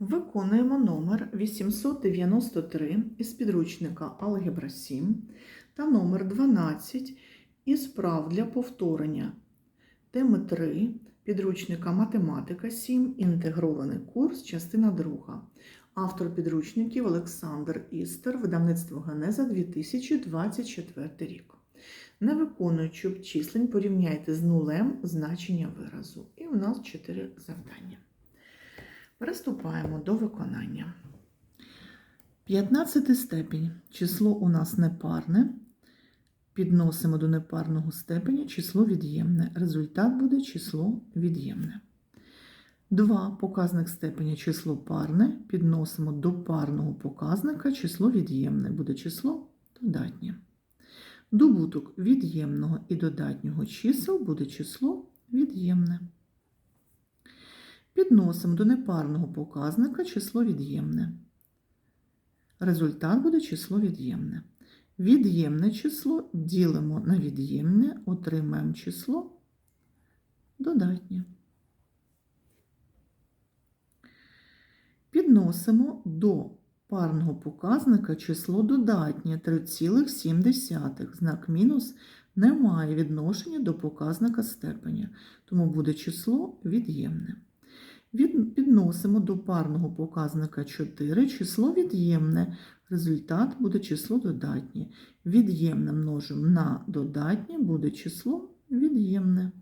Виконуємо номер 893 із підручника Алгебра 7 та номер 12 із прав для повторення теми 3 підручника Математика 7, інтегрований курс, частина 2. Автор підручників Олександр Істер, видавництво Генеза 2024 рік. Не виконуючи обчислень, порівняйте з нулем значення виразу. І у нас 4 завдання. Приступаємо до виконання. 15 степінь. Число у нас непарне. Підносимо до непарного степеня число від'ємне. Результат буде число від'ємне. 2. Показник степеня число парне. Підносимо до парного показника число від'ємне. Буде число додатнє. Добуток від'ємного і додатнього чисел буде число від'ємне. Підносимо до непарного показника число від'ємне. Результат буде число від'ємне. Від'ємне число ділимо на від'ємне, отримаємо число додатнє. Підносимо до парного показника число додатнє 3,7. Знак мінус не має відношення до показника степеня, тому буде число від'ємне. Підносимо до парного показника 4 число від'ємне. Результат буде число додатнє. Від'ємне множимо на додатнє буде число від'ємне.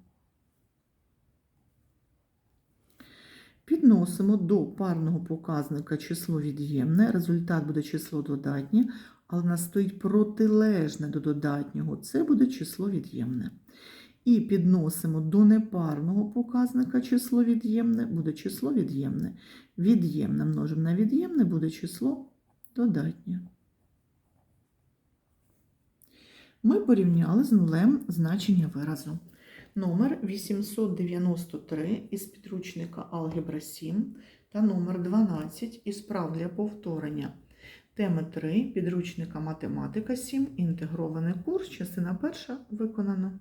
Підносимо до парного показника число від'ємне. Результат буде число додатнє, але в нас стоїть протилежне до додатнього. Це буде число від'ємне. І підносимо до непарного показника число від'ємне, буде число від'ємне. Від'ємне множимо на від'ємне буде число додатнє. Ми порівняли з нулем значення виразу. Номер 893 із підручника Алгебра 7 та номер 12 із прав для повторення. Теми 3 підручника Математика 7, інтегрований курс, частина перша виконана.